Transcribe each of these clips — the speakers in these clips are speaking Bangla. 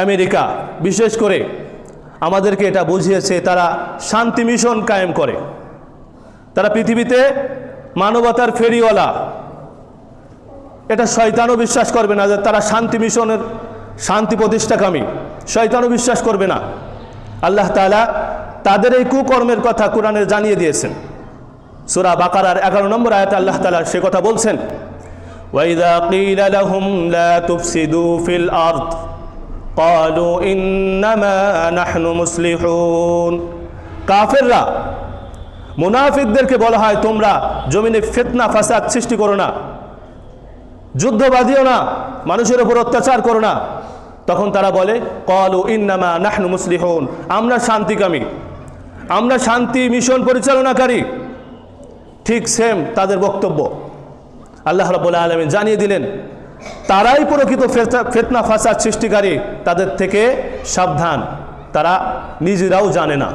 আমেরিকা, বিশেষ করে আমাদেরকে এটা বুঝিয়েছে, তারা শান্তি মিশন কায়েম করে। তারা পৃথিবীতে মানবতার ফেরিওয়ালা। এটা শয়তানও বিশ্বাস করবে না যে তারা শান্তি মিশনের শান্তি প্রতিষ্ঠাকামী। শয়তানও বিশ্বাস করবে না। আল্লাহ তালা তাদের এই কুকর্মের কথা কোরআনে জানিয়ে দিয়েছেন। সুরা বাকারার এগারো নম্বর আয়াত আল্লাহ তালা সে কথা বলছেন ওয়াইদা কিলা লাহুম লা তুফসিদু ফিল আর্দ। قالوا إنما نحن مصلحون কাফেররা মুনাফিকদেরকে বলা হয় তোমরা জমিনে ফিতনা ফাসাদ সৃষ্টি করো না যুদ্ধ বাঁধিও না মানুষের উপর অত্যাচার করো না তখন তারা বলে কল ইন্নামা নাহনু মুসলিহন আমরা শান্তিকামী আমরা শান্তি মিশন পরিচালনাকারী ঠিক সেম তাদের বক্তব্য আল্লাহ রাবুল আলমী জানিয়ে দিলেন তারাই প্রকৃত ফেতনা- ফাসাদ সৃষ্টিকারী, তাদের থেকে সাবধান। তারা নিজেরাও জানে না।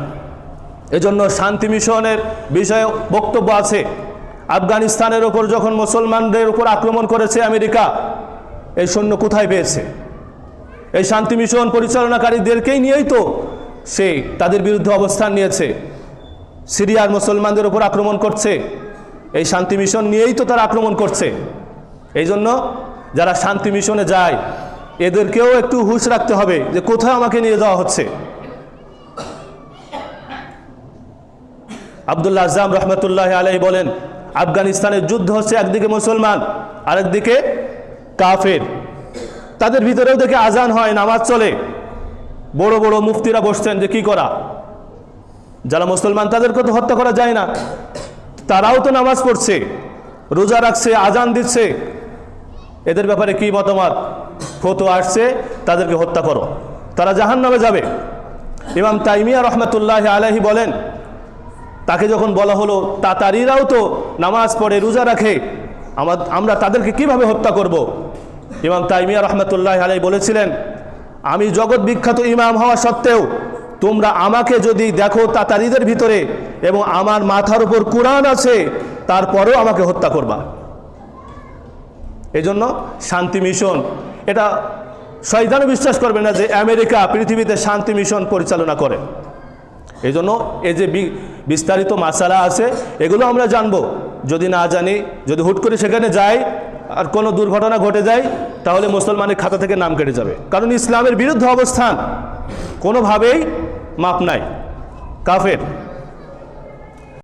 এজন্য শান্তি মিশনের বিষয়ে বক্তব্য আছে। আফগানিস্তানের ওপর যখন মুসলমানদের উপর আক্রমণ করেছে আমেরিকা, এই সৈন্য কোথায় পেয়েছে? এই শান্তি মিশন পরিচালনাকারীদেরকেই নিয়েই তো সে তাদের বিরুদ্ধে অবস্থান নিয়েছে। সিরিয়ার মুসলমানদের উপর আক্রমণ করছে। এই শান্তি মিশন নিয়েই তো তারা আক্রমণ করছে। এই জন্য যারা শান্তি মিশনে যায়, এদেরকেও একটু হুশ রাখতে হবে যে কোথায় আমাকে নিয়ে যাওয়া হচ্ছে। আবদুল্লাহ আজম রহমতুল্লাহ আলাই বলেন, আফগানিস্তানের যুদ্ধ হচ্ছে একদিকে মুসলমান, আরেকদিকে কাফের। তাদের ভিতরেও দেখে আজান হয়, নামাজ চলে। বড় বড় মুফতিরা বসছেন যে কি করা? যারা মুসলমান, তাদেরকে তো হত্যা করা যায় না। তারাও তো নামাজ পড়ছে, রোজা রাখছে, আজান দিচ্ছে। এদের ব্যাপারে কি মতামত? ফতো আসছে, তাদেরকে হত্যা করো। তারা জাহান নামে যাবে। ইমাম তাইমিয়া রহমতুল্লাহ আলাহি বলেন, তাকে যখন বলা হলো, তাতারিরাও তো নামাজ পড়ে, রোজা রাখে আমার আমরা তাদেরকে কীভাবে হত্যা করব। ইমাম তাইমিয়া রহমতুল্লাহ আলাই বলেছিলেন, আমি জগৎ বিখ্যাত ইমাম হওয়া সত্ত্বেও, তোমরা আমাকে যদি দেখো তাতারিদের ভিতরে এবং আমার মাথার উপর কোরআন আছে, তারপরেও আমাকে হত্যা করবা। এজন্য শান্তি মিশন, এটা শয়তানও বিশ্বাস করবে না যে আমেরিকা পৃথিবীতে শান্তি মিশন পরিচালনা করে। এই জন্য এই যে বিস্তারিত মাসালা আছে, এগুলো আমরা জানব। যদি না জানি, যদি হুট করে সেখানে যাই আর কোনো দুর্ঘটনা ঘটে যায়, তাহলে মুসলমানের খাতা থেকে নাম কেটে যাবে। কারণ ইসলামের বিরুদ্ধে অবস্থান কোনোভাবেই মাপ নাই। কাফের